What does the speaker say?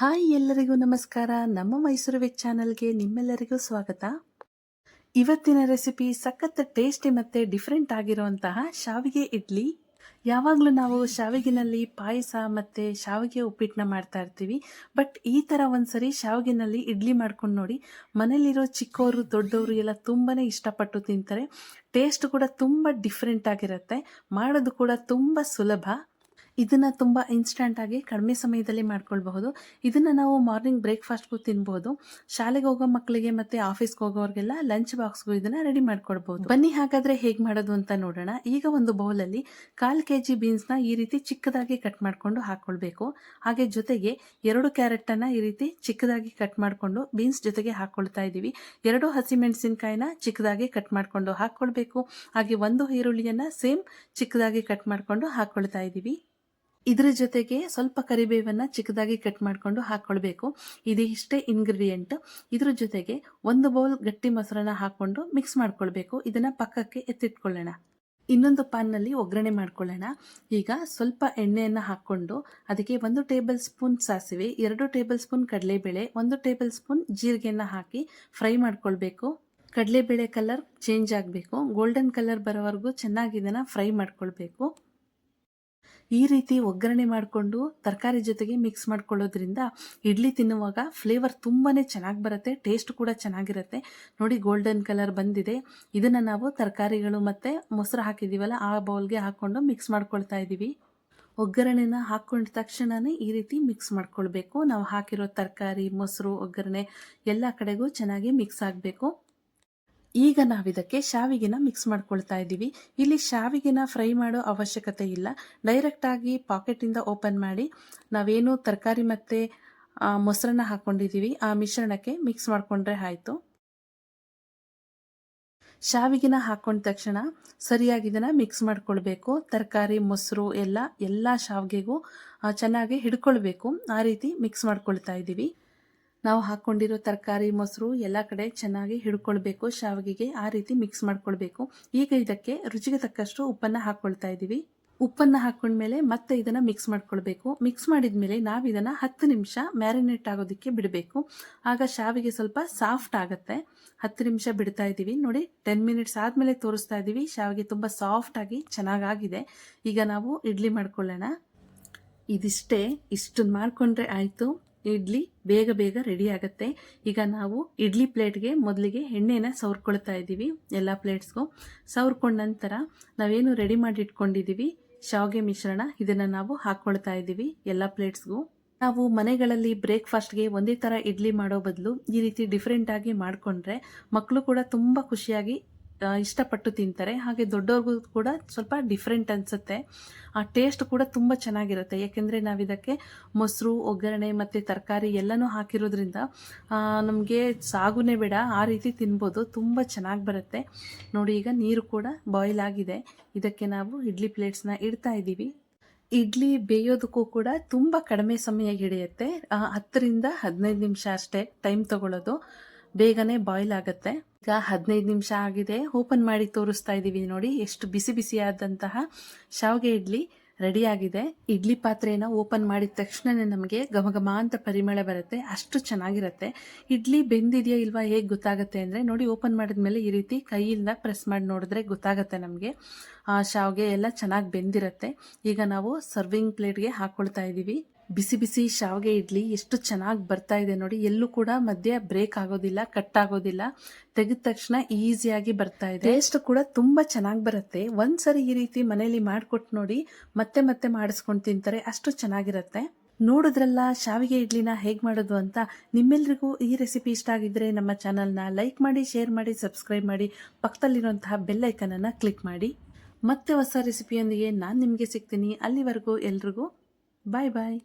Hi ಎಲ್ಲರಿಗೂ ನಮಸ್ಕಾರ. ನಮ್ಮ ಮೈಸೂರು ವೆಚ್ ಚಾನಲ್ಗೆ ನಿಮ್ಮೆಲ್ಲರಿಗೂ ಸ್ವಾಗತ. ಇವತ್ತಿನ ರೆಸಿಪಿ ಸಖತ್ ಟೇಸ್ಟಿ ಮತ್ತು ಡಿಫ್ರೆಂಟ್ ಆಗಿರುವಂತಹ ಶಾವಿಗೆ ಇಡ್ಲಿ. ಯಾವಾಗಲೂ ನಾವು ಶಾವಿಗೆನಲ್ಲಿ ಪಾಯಸ ಮತ್ತು ಶಾವಿಗೆ ಉಪ್ಪಿಟ್ಟನ್ನ ಮಾಡ್ತಾ ಇರ್ತೀವಿ. ಬಟ್ ಈ ಥರ ಒಂದ್ಸರಿ ಶಾವಿಗೆನಲ್ಲಿ ಇಡ್ಲಿ ಮಾಡ್ಕೊಂಡು ನೋಡಿ. ಮನೇಲಿರೋ ಚಿಕ್ಕವರು ದೊಡ್ಡವರು ಎಲ್ಲ ತುಂಬಾ ಇಷ್ಟಪಟ್ಟು ತಿಂತಾರೆ. ಟೇಸ್ಟ್ ಕೂಡ ತುಂಬ ಡಿಫ್ರೆಂಟ್ ಆಗಿರುತ್ತೆ. ಮಾಡೋದು ಕೂಡ ತುಂಬ ಸುಲಭ. ಇದನ್ನು ತುಂಬ ಇನ್ಸ್ಟಂಟಾಗಿ ಕಡಿಮೆ ಸಮಯದಲ್ಲಿ ಮಾಡ್ಕೊಳ್ಬಹುದು. ಇದನ್ನು ನಾವು ಮಾರ್ನಿಂಗ್ ಬ್ರೇಕ್ಫಾಸ್ಟ್ಗೂ ತಿನ್ಬೋದು. ಶಾಲೆಗೆ ಹೋಗೋ ಮಕ್ಕಳಿಗೆ ಮತ್ತು ಆಫೀಸ್ಗೆ ಹೋಗೋರಿಗೆಲ್ಲ ಲಂಚ್ ಬಾಕ್ಸ್ಗೂ ಇದನ್ನು ರೆಡಿ ಮಾಡ್ಕೊಳ್ಬೋದು ಬನ್ನಿ ಹಾಗಾದರೆ ಹೇಗೆ ಮಾಡೋದು ಅಂತ ನೋಡೋಣ. ಈಗ ಒಂದು ಬೌಲಲ್ಲಿ ಕಾಲು ಕೆ ಜಿ ಬೀನ್ಸ್ನ ಈ ರೀತಿ ಚಿಕ್ಕದಾಗಿ ಕಟ್ ಮಾಡಿಕೊಂಡು ಹಾಕ್ಕೊಳ್ಬೇಕು ಹಾಗೆ ಜೊತೆಗೆ ಎರಡು ಕ್ಯಾರೆಟನ್ನು ಈ ರೀತಿ ಚಿಕ್ಕದಾಗಿ ಕಟ್ ಮಾಡಿಕೊಂಡು ಬೀನ್ಸ್ ಜೊತೆಗೆ ಹಾಕ್ಕೊಳ್ತಾ ಇದ್ದೀವಿ ಎರಡು ಹಸಿಮೆಣಸಿನಕಾಯಿನ ಚಿಕ್ಕದಾಗಿ ಕಟ್ ಮಾಡಿಕೊಂಡು ಹಾಕ್ಕೊಳ್ಬೇಕು ಹಾಗೆ ಒಂದು ಈರುಳ್ಳಿಯನ್ನು ಸೇಮ್ ಚಿಕ್ಕದಾಗಿ ಕಟ್ ಮಾಡಿಕೊಂಡು ಹಾಕ್ಕೊಳ್ತಾ ಇದ್ದೀವಿ ಇದರ ಜೊತೆಗೆ ಸ್ವಲ್ಪ ಕರಿಬೇವನ್ನು ಚಿಕ್ಕದಾಗಿ ಕಟ್ ಮಾಡಿಕೊಂಡು ಹಾಕ್ಕೊಳ್ಬೇಕು ಇದಿಷ್ಟೇ ಇಂಗ್ರೀಡಿಯೆಂಟ್ ಇದ್ರ ಜೊತೆಗೆ ಒಂದು ಬೌಲ್ ಗಟ್ಟಿ ಮೊಸರನ್ನ ಹಾಕ್ಕೊಂಡು ಮಿಕ್ಸ್ ಮಾಡ್ಕೊಳ್ಬೇಕು. ಇದನ್ನು ಪಕ್ಕಕ್ಕೆ ಎತ್ತಿಟ್ಕೊಳ್ಳೋಣ. ಇನ್ನೊಂದು ಪಾನ್ನಲ್ಲಿ ಒಗ್ಗರಣೆ ಮಾಡ್ಕೊಳ್ಳೋಣ. ಈಗ ಸ್ವಲ್ಪ ಎಣ್ಣೆಯನ್ನು ಹಾಕ್ಕೊಂಡು ಅದಕ್ಕೆ ಒಂದು ಟೇಬಲ್ ಸ್ಪೂನ್ ಸಾಸಿವೆ, ಎರಡು ಟೇಬಲ್ ಸ್ಪೂನ್ ಕಡಲೆಬೇಳೆ, ಒಂದು ಟೇಬಲ್ ಸ್ಪೂನ್ ಜೀರಿಗೆಯನ್ನು ಹಾಕಿ ಫ್ರೈ ಮಾಡ್ಕೊಳ್ಬೇಕು. ಕಡಲೆಬೇಳೆ ಕಲರ್ ಚೇಂಜ್ ಆಗಬೇಕು. ಗೋಲ್ಡನ್ ಕಲರ್ ಬರೋವರೆಗೂ ಚೆನ್ನಾಗಿ ಇದನ್ನು ಫ್ರೈ ಮಾಡ್ಕೊಳ್ಬೇಕು. ಈ ರೀತಿ ಒಗ್ಗರಣೆ ಮಾಡಿಕೊಂಡು ತರಕಾರಿ ಜೊತೆಗೆ ಮಿಕ್ಸ್ ಮಾಡ್ಕೊಳ್ಳೋದ್ರಿಂದ ಇಡ್ಲಿ ತಿನ್ನುವಾಗ ಫ್ಲೇವರ್ ತುಂಬಾ ಚೆನ್ನಾಗಿ ಬರುತ್ತೆ ಟೇಸ್ಟ್ ಕೂಡ ಚೆನ್ನಾಗಿರುತ್ತೆ. ನೋಡಿ ಗೋಲ್ಡನ್ ಕಲರ್ ಬಂದಿದೆ. ಇದನ್ನು ನಾವು ತರಕಾರಿಗಳು ಮತ್ತು ಮೊಸರು ಹಾಕಿದ್ದೀವಲ್ಲ ಆ ಬೌಲ್ಗೆ ಹಾಕ್ಕೊಂಡು ಮಿಕ್ಸ್ ಮಾಡ್ಕೊಳ್ತಾ ಇದ್ದೀವಿ ಒಗ್ಗರಣೆನ ಹಾಕ್ಕೊಂಡ ತಕ್ಷಣವೇ ಈ ರೀತಿ ಮಿಕ್ಸ್ ಮಾಡ್ಕೊಳ್ಬೇಕು. ನಾವು ಹಾಕಿರೋ ತರಕಾರಿ, ಮೊಸರು, ಒಗ್ಗರಣೆ ಎಲ್ಲ ಕಡೆಗೂ ಚೆನ್ನಾಗಿ ಮಿಕ್ಸ್ ಆಗಬೇಕು. ಈಗ ನಾವಿದಕ್ಕೆ ಶಾವಿಗೆನ ಮಿಕ್ಸ್ ಮಾಡ್ಕೊಳ್ತಾ ಇದ್ದೀವಿ. ಇಲ್ಲಿ ಶಾವಿಗೆನ ಫ್ರೈ ಮಾಡೋ ಅವಶ್ಯಕತೆ ಇಲ್ಲ. ಡೈರೆಕ್ಟಾಗಿ ಪಾಕೆಟಿಂದ ಓಪನ್ ಮಾಡಿ ನಾವೇನು ತರಕಾರಿ ಮತ್ತು ಮೊಸರನ್ನ ಹಾಕ್ಕೊಂಡಿದ್ದೀವಿ ಆ ಮಿಶ್ರಣಕ್ಕೆ ಮಿಕ್ಸ್ ಮಾಡಿಕೊಂಡ್ರೆ ಆಯಿತು. ಶಾವಿಗೆನ ಹಾಕೊಂಡ ತಕ್ಷಣ ಸರಿಯಾಗಿ ಇದನ್ನು ಮಿಕ್ಸ್ ಮಾಡ್ಕೊಳ್ಬೇಕು. ತರಕಾರಿ, ಮೊಸರು ಎಲ್ಲ ಎಲ್ಲ ಶಾವಿಗೆಗೂ ಚೆನ್ನಾಗಿ ಹಿಡ್ಕೊಳ್ಬೇಕು. ಆ ರೀತಿ ಮಿಕ್ಸ್ ಮಾಡ್ಕೊಳ್ತಾ ಇದ್ದೀವಿ. ನಾವು ಹಾಕ್ಕೊಂಡಿರೋ ತರಕಾರಿ, ಮೊಸರು ಎಲ್ಲ ಕಡೆ ಚೆನ್ನಾಗಿ ಹಿಡ್ಕೊಳ್ಬೇಕು, ಶಾವಿಗೆಗೆ ಆ ರೀತಿ ಮಿಕ್ಸ್ ಮಾಡ್ಕೊಳ್ಬೇಕು. ಈಗ ಇದಕ್ಕೆ ರುಚಿಗೆ ತಕ್ಕಷ್ಟು ಉಪ್ಪನ್ನು ಹಾಕ್ಕೊಳ್ತಾ ಇದ್ದೀವಿ ಉಪ್ಪನ್ನು ಹಾಕೊಂಡ್ಮೇಲೆ ಮತ್ತೆ ಇದನ್ನು ಮಿಕ್ಸ್ ಮಾಡ್ಕೊಳ್ಬೇಕು. ಮಿಕ್ಸ್ ಮಾಡಿದ ಮೇಲೆ ನಾವು ಇದನ್ನು ಹತ್ತು ನಿಮಿಷ ಮ್ಯಾರಿನೇಟ್ ಆಗೋದಕ್ಕೆ ಬಿಡಬೇಕು. ಆಗ ಶಾವಿಗೆ ಸ್ವಲ್ಪ ಸಾಫ್ಟ್ ಆಗುತ್ತೆ. ಹತ್ತು ನಿಮಿಷ ಬಿಡ್ತಾ ಇದ್ದೀವಿ ನೋಡಿ ಟೆನ್ ಮಿನಿಟ್ಸ್ ಆದಮೇಲೆ ತೋರಿಸ್ತಾ ಇದ್ದೀವಿ ಶಾವಿಗೆ ತುಂಬ ಸಾಫ್ಟಾಗಿ ಚೆನ್ನಾಗಾಗಿದೆ. ಈಗ ನಾವು ಇಡ್ಲಿ ಮಾಡ್ಕೊಳ್ಳೋಣ. ಇದಿಷ್ಟೇ ಇಷ್ಟನ್ನು ಮಾಡಿಕೊಂಡ್ರೆ ಆಯಿತು. ಇಡ್ಲಿ ಬೇಗ ಬೇಗ ರೆಡಿ ಆಗುತ್ತೆ. ಈಗ ನಾವು ಇಡ್ಲಿ ಪ್ಲೇಟ್ಗೆ ಮೊದಲಿಗೆ ಎಣ್ಣೆನ ಸವರ್ಕೊಳ್ತಾ ಇದ್ದೀವಿ, ಎಲ್ಲ ಪ್ಲೇಟ್ಸ್ಗೂ ಸವರ್ಕೊಂಡ ನಂತರ ನಾವೇನು ರೆಡಿ ಮಾಡಿ ಇಟ್ಕೊಂಡಿದ್ದೀವಿ, ಶಾವಿಗೆ ಮಿಶ್ರಣ. ಇದನ್ನು ನಾವು ಹಾಕ್ಕೊಳ್ತಾ ಇದ್ದೀವಿ, ಎಲ್ಲ ಪ್ಲೇಟ್ಸ್ಗೂ ನಾವು ಮನೆಗಳಲ್ಲಿ ಬ್ರೇಕ್ಫಾಸ್ಟ್ಗೆ ಒಂದೇ ಥರ ಇಡ್ಲಿ ಮಾಡೋ ಬದಲು ಈ ರೀತಿ ಡಿಫ್ರೆಂಟಾಗಿ ಮಾಡಿಕೊಂಡ್ರೆ ಮಕ್ಕಳು ಕೂಡ ತುಂಬ ಖುಷಿಯಾಗಿ ಇಷ್ಟಪಟ್ಟು ತಿಂತಾರೆ. ಹಾಗೆ ದೊಡ್ಡವ್ರಿಗೂ ಕೂಡ ಸ್ವಲ್ಪ ಡಿಫ್ರೆಂಟ್ ಅನಿಸುತ್ತೆ. ಆ ಟೇಸ್ಟ್ ಕೂಡ ತುಂಬ ಚೆನ್ನಾಗಿರುತ್ತೆ. ಯಾಕೆಂದರೆ ನಾವು ಇದಕ್ಕೆ ಮೊಸರು, ಒಗ್ಗರಣೆ ಮತ್ತು ತರಕಾರಿ ಎಲ್ಲನೂ ಹಾಕಿರೋದ್ರಿಂದ ನಮಗೆ ಸಾಗುನೇ ಬೇಡ. ಆ ರೀತಿ ತಿನ್ಬೋದು. ತುಂಬ ಚೆನ್ನಾಗಿ ಬರುತ್ತೆ. ನೋಡಿ, ಈಗ ನೀರು ಕೂಡ ಬಾಯ್ಲ್ ಆಗಿದೆ. ಇದಕ್ಕೆ ನಾವು ಇಡ್ಲಿ ಪ್ಲೇಟ್ಸ್ನ ಇಡ್ತಾ ಇದ್ದೀವಿ. ಇಡ್ಲಿ ಬೇಯೋದಕ್ಕೂ ಕೂಡ ತುಂಬ ಕಡಿಮೆ ಸಮಯ ಹಿಡಿಯುತ್ತೆ. ಹತ್ತರಿಂದ ಹದಿನೈದು ನಿಮಿಷ ಅಷ್ಟೇ ಟೈಮ್ ತಗೊಳ್ಳೋದು ಬೇಗನೆ ಬಾಯ್ಲ್ ಆಗುತ್ತೆ. ಈಗ ಹದಿನೈದು ನಿಮಿಷ ಆಗಿದೆ. ಓಪನ್ ಮಾಡಿ ತೋರಿಸ್ತಾ ಇದ್ದೀವಿ ನೋಡಿ. ಎಷ್ಟು ಬಿಸಿ ಬಿಸಿಯಾದಂತಹ ಶಾವಿಗೆ ಇಡ್ಲಿ ರೆಡಿ ಆಗಿದೆ. ಇಡ್ಲಿ ಪಾತ್ರೆನ ಓಪನ್ ಮಾಡಿದ ತಕ್ಷಣನೇ ನಮಗೆ ಘಮ ಅಂತ ಪರಿಮಳ ಬರುತ್ತೆ. ಅಷ್ಟು ಚೆನ್ನಾಗಿರುತ್ತೆ. ಇಡ್ಲಿ ಬೆಂದಿದೆಯಾ ಇಲ್ವಾ ಹೇಗೆ ಗೊತ್ತಾಗುತ್ತೆ ಅಂದರೆ ನೋಡಿ ಓಪನ್ ಮಾಡಿದ ಮೇಲೆ ಈ ರೀತಿ ಕೈಯಿಂದ ಪ್ರೆಸ್ ಮಾಡಿ ನೋಡಿದ್ರೆ ಗೊತ್ತಾಗುತ್ತೆ ನಮಗೆ. ಆ ಶಾವಿಗೆ ಎಲ್ಲ ಚೆನ್ನಾಗಿ ಬೆಂದಿರುತ್ತೆ. ಈಗ ನಾವು ಸರ್ವಿಂಗ್ ಪ್ಲೇಟ್ಗೆ ಹಾಕ್ಕೊಳ್ತಾ ಇದ್ದೀವಿ ಬಿಸಿ ಬಿಸಿ ಶಾವಿಗೆ ಇಡ್ಲಿ ಎಷ್ಟು ಚೆನ್ನಾಗಿ ಬರ್ತಾ ಇದೆ ನೋಡಿ. ಎಲ್ಲೂ ಕೂಡ ಮಧ್ಯೆ ಬ್ರೇಕ್ ಆಗೋದಿಲ್ಲ ಕಟ್ ಆಗೋದಿಲ್ಲ. ತೆಗೆದ ತಕ್ಷಣ ಈಸಿಯಾಗಿ ಬರ್ತಾ ಇದೆ. ಟೇಸ್ಟ್ ಕೂಡ ತುಂಬಾ ಚೆನ್ನಾಗಿ ಬರುತ್ತೆ. ಒಂದ್ಸರಿ ಈ ರೀತಿ ಮನೆಯಲ್ಲಿ ಮಾಡಿಕೊಟ್ಟು ನೋಡಿ ಮತ್ತೆ ಮತ್ತೆ ಮಾಡಿಸ್ಕೊಂಡು ತಿಂತಾರೆ, ಅಷ್ಟು ಚೆನ್ನಾಗಿರುತ್ತೆ. ನೋಡಿದ್ರಲ್ಲ, ಶಾವಿಗೆ ಇಡ್ಲಿನ ಹೇಗೆ ಮಾಡೋದು ಅಂತ. ನಿಮ್ಮೆಲ್ರಿಗೂ ಈ ರೆಸಿಪಿ ಇಷ್ಟ ಆಗಿದ್ರೆ ನಮ್ಮ ಚಾನಲ್ನ ಲೈಕ್ ಮಾಡಿ ಶೇರ್ ಮಾಡಿ ಸಬ್ಸ್ಕ್ರೈಬ್ ಮಾಡಿ, ಪಕ್ಕದಲ್ಲಿರುವಂತಹ ಬೆಲ್ ಐಕನನ್ನು ಕ್ಲಿಕ್ ಮಾಡಿ. ಮತ್ತೆ ಹೊಸ ರೆಸಿಪಿಯೊಂದಿಗೆ ನಾನು ನಿಮಗೆ ಸಿಗ್ತೀನಿ. ಅಲ್ಲಿವರೆಗೂ ಎಲ್ರಿಗೂ ಬಾಯ್ ಬಾಯ್